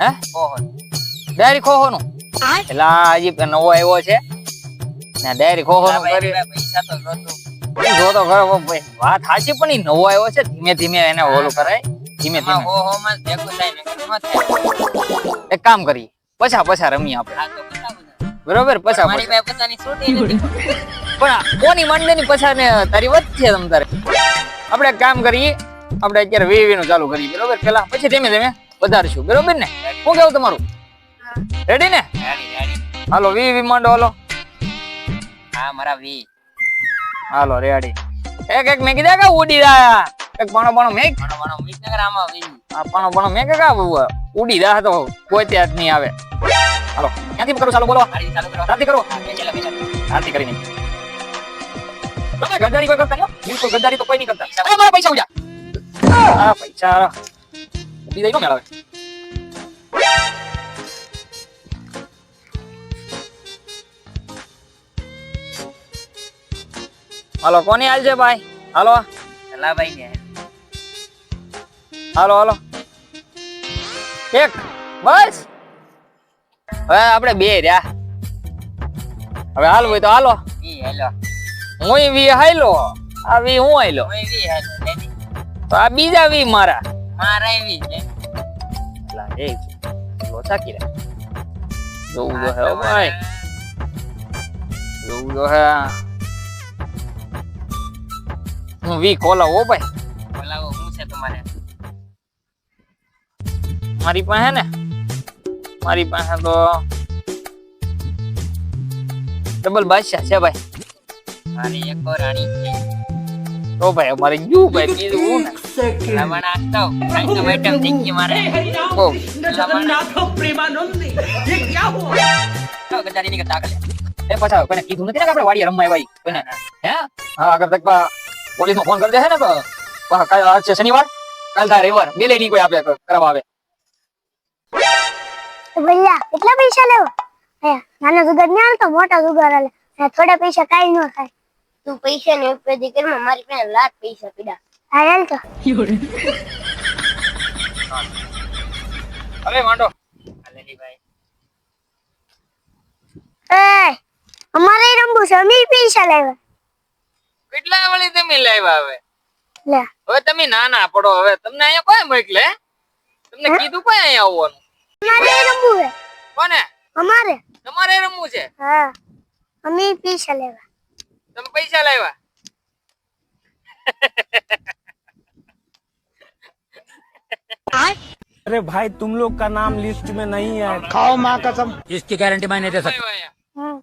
હે? ડાયરી ખોહો નું એટલે હજી નવો આવ્યો છે. ને ડાયરી ખોહો નું કરી. પૈસા તો નહોતું. જો તો ઘર વાત સાચી પણ ઈ નવો આવ્યો છે. ધીમે ધીમે એને ઓલું કરાય. ધીમે ધીમે. હો હો માં ભેગું થાય. એક કામ કરીએ. પછા પછા રમીએ આપણે. બરોબર? પછા મારી પાસે પોતાની છૂટી નથી. પણ કોની માંડે ની પછા ને તારી વધશે તમ તારે? આપણે એક કામ કરીએ. આપણે અત્યારે વીવી નું ચાલુ કરીએ. બરોબર? પેલા પછી ધીમે ધીમે. વધારશું. બરોબર ને? શું કેવું તમારું? રેડી ને? હાલો વી વી માંડો હાલો. હા મારા વી. હાલો રેડી એક એક મેં કીધા કે ઉડી રહ્યા. એક પાણો પાણો મેં મારો મારો વિસનગર આમાં વી. આ પાણો પાણો મેં કે ઉડી રહ્યા તો કોઈ ત્યાં જ નહીં આવે. હાલો ક્યાંથી કરું? ચાલો બોલો. ચાલુ કરો. આરતી કરીને. તમે ગદ્દારી કોઈ કરતા નહીં? બિલકુલ ગદ્દારી તો કોઈ નહીં કરતા. મારા પૈસા ઉજા આ પૈસા. જાય નો મેળાવે હાલો કોની હાલ છે ભાઈ હાલો પેલા ભાઈ ને હાલો હાલો એક બસ હવે આપણે બે રહ્યા હવે હાલ હોય તો હાલો હું વી હાલો આ વી હું હાલો. તો આ બીજા વી મારા મારા વી છે. અલા, એ લોચા કીરા જોવું તો હે હો ભાઈ. જોવું તો હે હું વી ખોલાવ હો ભાઈ. બોલાવો શું છે તમારે? મારી પાસે ને? મારી પાસે તો ડબલ બાદશાહ છે ભાઈ. મારી એક રાણી છે. તો ભાઈ અમારે ગયું ભાઈ બીજું હું ને લવણ આપતો આઈટમ આઈટમ થઈ ગઈ મારે. બહુ તો ગજારી ની કરતા આગળ એ પાછા કોને કીધું નથી ને આપણે વાડી રમવા આવ્યા કોને હે? હા અગર તક પોલીસ નો ફોન કરી દે હે ને તો. પાછા કાલ આજ છે શનિવાર? કાલ થાય રવિવાર. બે લઈ કોઈ આપે કરવા આવે. ભૈયા કેટલા પૈસા લેવા? હે નાનો જુગાર નહીં હાલતો મોટા જુગાર હાલે હે થોડા પૈસા કાઈ ન થાય. તું પૈસા ને ઉપયોગી કરમાં મારી પાસે લાખ પૈસા પીડા. હાલ તો. હવે માંડો ભાઈ એ અમારે રંબુ સમી પૈસા લેવા કેટલા વળી તમે લાવ્યા હવે? લે. હવે તમે ના ના પડો હવે. તમને અહીંયા કોઈ મોકલે? તમને કીધું કોઈ અહીંયા આવવાનું? અમારે રંબુ છે. કોને? અમારે. તમારે રમવું છે? હા. અમે પૈસા લેવા. તમે પૈસા લાવ્યા अरे भाई तुम लोग का नाम लिस्ट में नहीं है इसकी गारंटी मैं नहीं दे सकता લાવ્યા અહીંયા. હમ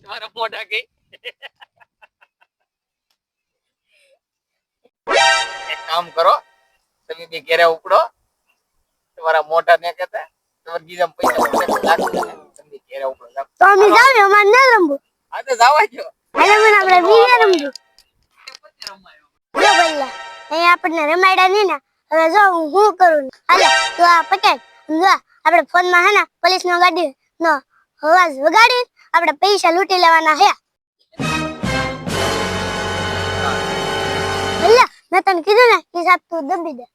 તમારા મોઢા કઈ એક કામ કરો તમે બે ઘેરે ઉપડો તમારા મોઢા ને કહેતા તમારે બીજા પૈસા પડે લાખ રૂપિયા ને તમે બે ઘેરે ઉપડો જાઓ. તો અમે જાવ ને અમારે ન રમવું હા તો જાવા જો હાલે, મને આપણે વીએ રમજો. જો ભૈયા અહીંયા આપણને રમાડ્યા નહીં ને, હવે જો હું શું કરું હાલો, તું આ પટેલ જો આપણે ફોનમાં હે ને પોલીસ નો ગાડી નો અવાજ વગાડી આપણે પૈસા લૂંટી લેવાના હે. ભૈયા મેં તને કીધું ને હિસાબ તું દબી દે.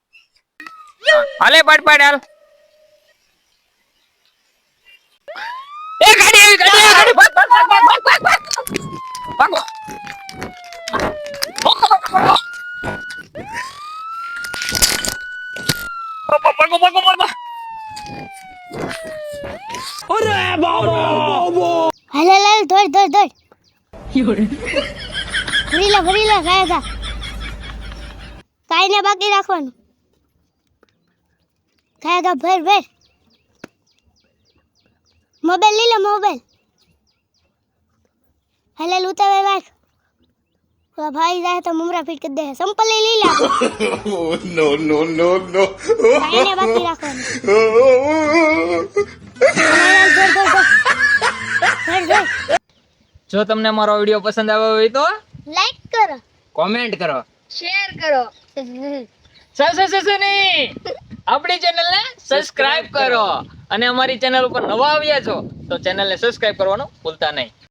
હાલે પાડ પાડ હાલ એ ગાડી આવી ગાડી આવી, ગાડી ભાગ ભાગ ભાગ ભાગ ભાગ ભાગ ભાગ ભાગો ભાગો ભાગો ભાગો ભાગો હાલે લાલ દોડ દોડ દોડ ભરી લે ભરી લે ખાય ખા કાઈને બાકી રાખવાનું ખાય ખા ભર ભર મોબાઈલ લઈ લે મોબાઈલ હાલે લૂતાવે રાખ ઓલા ભાઈ જાય તો મુમરા ફીટ કરી દે. સંપલ લઈ લઈ લે. નો નો નો બાકી દોડ જો તમને મારો વીડિયો પસંદ આવ્યો હોય તો લાઈક કરો. કોમેન્ટ કરો. શેર કરો. નહીં. આપણી ચેનલ ને સબસ્ક્રાઇબ કરો. અને અમારી ચેનલ ઉપર નવા આવ્યા છો તો ચેનલ ને સબસ્ક્રાઇબ કરવાનું ભૂલતા નહીં.